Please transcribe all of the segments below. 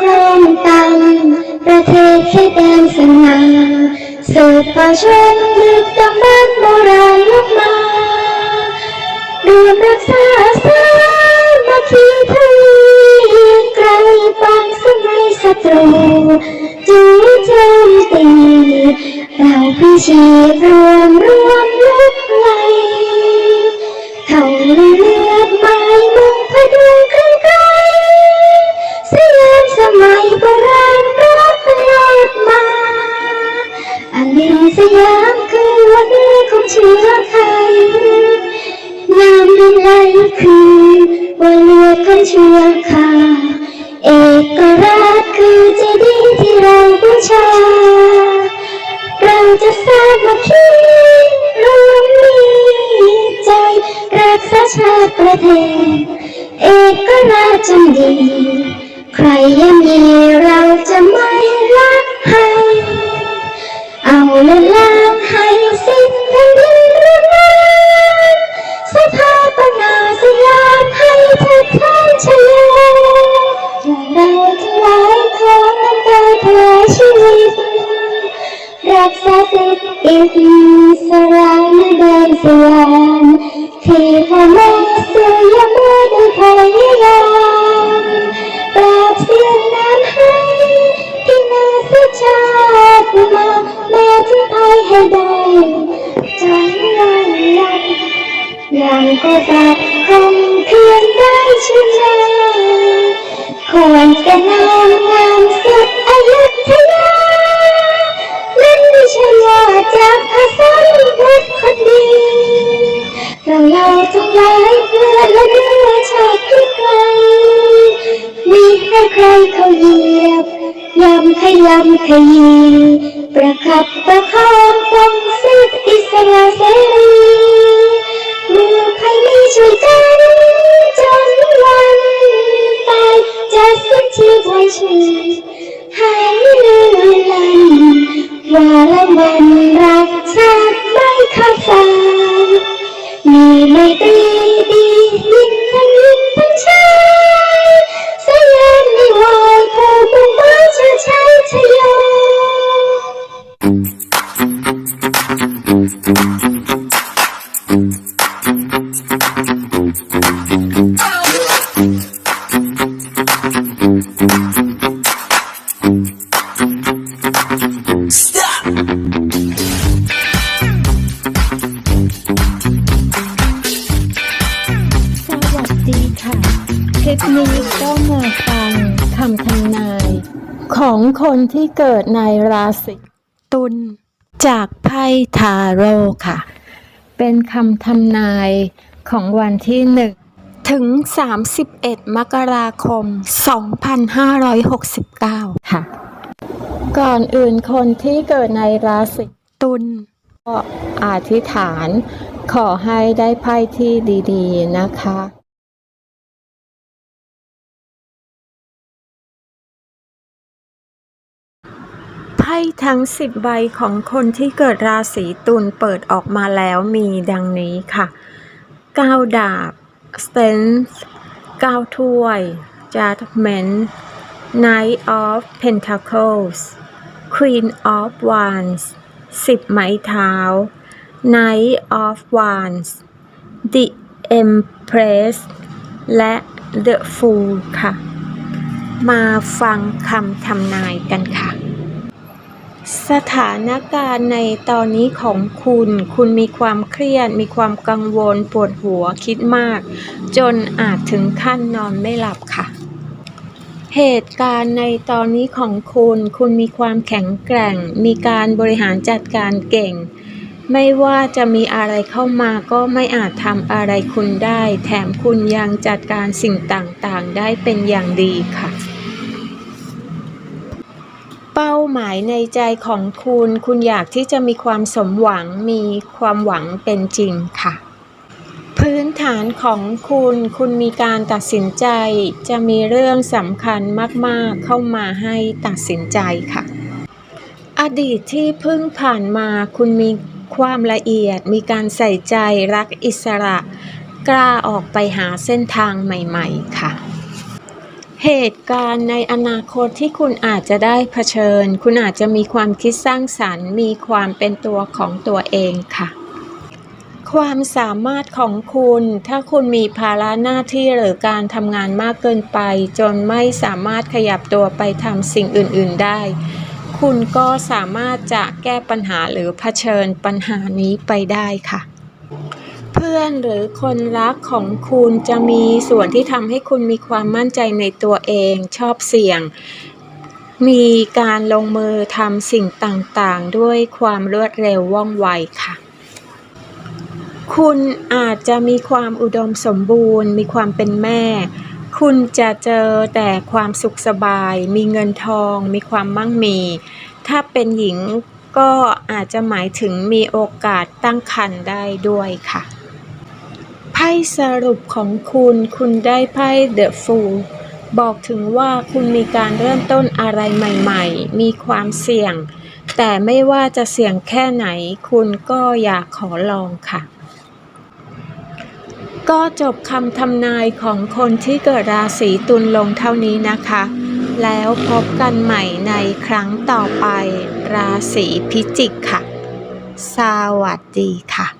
ครองตังประเทศแค่แดนสง่าสืบป่าชนดึกดำบรรพ์โบราณลุกมารวมรักษาสามัคคีทวีไกลปองสมัยศัตรูจูโจมตีเราพิชีพรวมรวมลุกไลเขาลือ สยามคือวันเรือของเชื้อไทยงามดินไหลคือวันเรือของเชื้อคาเอกราชคือเจดีย์ที่เราบูชา เราจะสามัคคีรวมมีใจรักษาชาติประเทศ เอกราชจำดี ใครยังมีเราจะไม่รักให้ ละลางให้สิ้นแผ่นดินรุ่นแรงสถาปนาสยามให้เทิดทานชโยเราทั้งหลายขอน้ำตาถวายชีวิต รักษาสิทธิ์อิสระในแดนสยามที่พ่อแม่สื่อยามมือได้พยายามปราบเสียงน้ำให้ที่นาสุชาติมา ให้ได้จนวันยันยังก็จะคงเพียงได้ชนะควรจะนามงามสุดอายุธยานั่นไม่ใช่ว่าจากภาษาพุทธคนดีเราเราทั้งหลายเพื่อและเนื้อชาติที่ไกลมีให้ใครเขาเหยียบยำขยำขยีประคับประคอง เกิดในราศีตุลจากไพ่ทาโร่ค่ะ เป็นคำทำนายของวันที่หนึ่งถึง 31 มกราคม 2569 ค่ะ ก่อนอื่นคนที่เกิดในราศีตุลก็อธิษฐานขอให้ได้ไพ่ที่ดี ๆ นะคะ ทั้ง 10 ใบของคนที่เกิดราศีตุลเปิดออกมาแล้วมีดังนี้ค่ะ 9 ดาบ Strength 9ถ้วย Judgment Knight of Pentacles Queen of Wands 10 ไม้เท้า Knight of Wands The Empress และ The Fool ค่ะ มาฟังคำทำนายกันค่ะ สถานการณ์ในตอนนี้ของคุณ คุณมีความเครียด มีความกังวล ปวดหัว คิดมาก จนอาจถึงขั้นนอนไม่หลับค่ะ เหตุการณ์ในตอนนี้ของคุณ คุณมีความแข็งแกร่ง มีการบริหารจัดการเก่ง ไม่ว่าจะมีอะไรเข้ามาก็ไม่อาจทำอะไรคุณได้ แถมคุณยังจัดการสิ่งต่างๆ ได้เป็นอย่างดีค่ะ เป้าหมายในใจของคุณ คุณอยากที่จะมีความสมหวังมีความหวังเป็นจริงค่ะ พื้นฐานของคุณ คุณมีการตัดสินใจ จะมีเรื่องสำคัญมากๆเข้ามาให้ตัดสินใจค่ะ อดีตที่เพิ่งผ่านมาคุณมีความละเอียด มีการใส่ใจรักอิสระ กล้าออกไปหาเส้นทางใหม่ ๆ ค่ะ เหตุการณ์ในอนาคตที่คุณอาจจะได้เผชิญ คุณอาจจะมีความคิดสร้างสรรค์ มีความเป็นตัวของตัวเองค่ะ ความสามารถของคุณ ถ้าคุณมีภาระหน้าที่หรือการทำงานมากเกินไป จนไม่สามารถขยับตัวไปทำสิ่งอื่น ๆ ได้ คุณก็สามารถจะแก้ปัญหาหรือเผชิญปัญหานี้ไปได้ค่ะ พื่อนหรือคนรักของคุณจะมีส่วนที่ทำให้คุณมีความมั่นใจในตัวเองชอบเสี่ยง มีการลงมือทำสิ่งต่างๆ ด้วยความรวดเร็วว่องไวค่ะ คุณอาจจะมีความอุดมสมบูรณ์ มีความเป็นแม่ คุณจะเจอแต่ความสุขสบาย มีเงินทอง มีความมั่งมี ถ้าเป็นหญิงก็อาจจะหมายถึงมีโอกาสตั้งครรภ์ได้ด้วยค่ะ ไพ่สรุปของคุณ คุณได้ไพ่ The Fool บอกถึงว่าคุณมีการเริ่มต้นอะไรใหม่ๆ มีความเสี่ยง แต่ไม่ว่าจะเสี่ยงแค่ไหน คุณก็อยากขอลองค่ะ ก็จบคำทำนายของคนที่เกิดราศีตุลลงเท่านี้นะคะ แล้วพบกันใหม่ในครั้งต่อไป ราศีพิจิกค่ะ สวัสดีค่ะ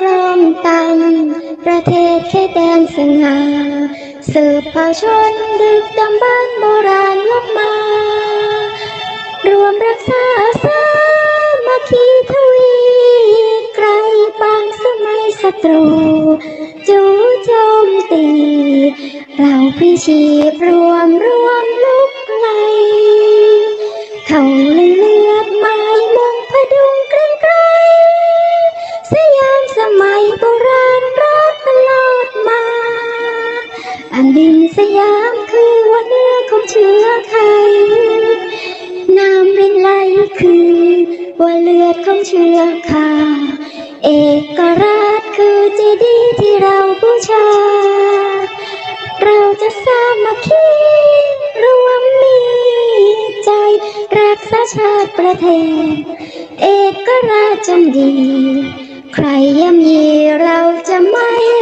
ครองตังประเทศแค่แดนสง่าสืบเผ่าชนดึกดำบรรโบราณลบมา รวมรักษาสามัคคีทวีไกลปางสมัยศัตรูจู่โจมตี เราพิชีพรวมรวมลุกไลเขาลื ค่า เอกราชคือเจดีย์ที่เราบูชา เราจะสามัคคีรวมมีใจ รักษาชาติประเทศ เอกราชจงดี ใครย่ำยีเราจะไม่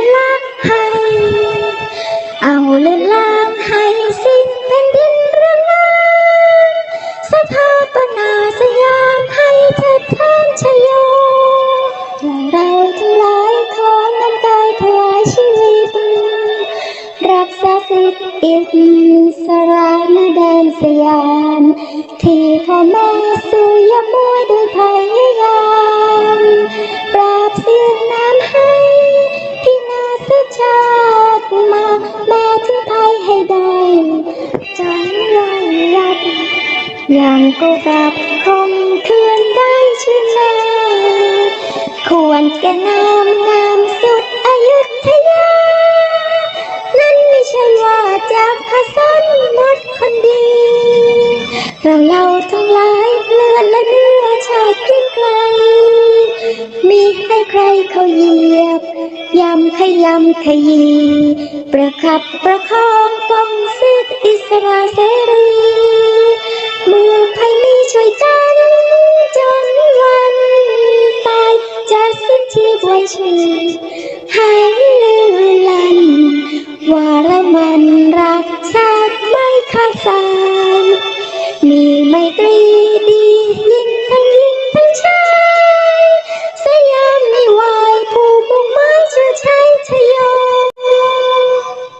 อิสระในแดนสยาม ที่พ่อแม่สู้ยมวยด้วยพยายามปราบเสียนน้ำให้พี่นาสชาติมา แม่ถึงไทยให้ได้จนลอยยับยังก็กลับคมคืนได้ชื่นนาควรแก่นามงา ดคนดี เราเราทั้งหลายเลือดและเนื้อชาติไกลมีให้ใครเขาเหยียบยำขยำขยี ประคับประคองปองสิทธิอิสระเสรีเมื่อใครมีช่วยกันจนวันตายจะสิ้นชีพไว้ชีใ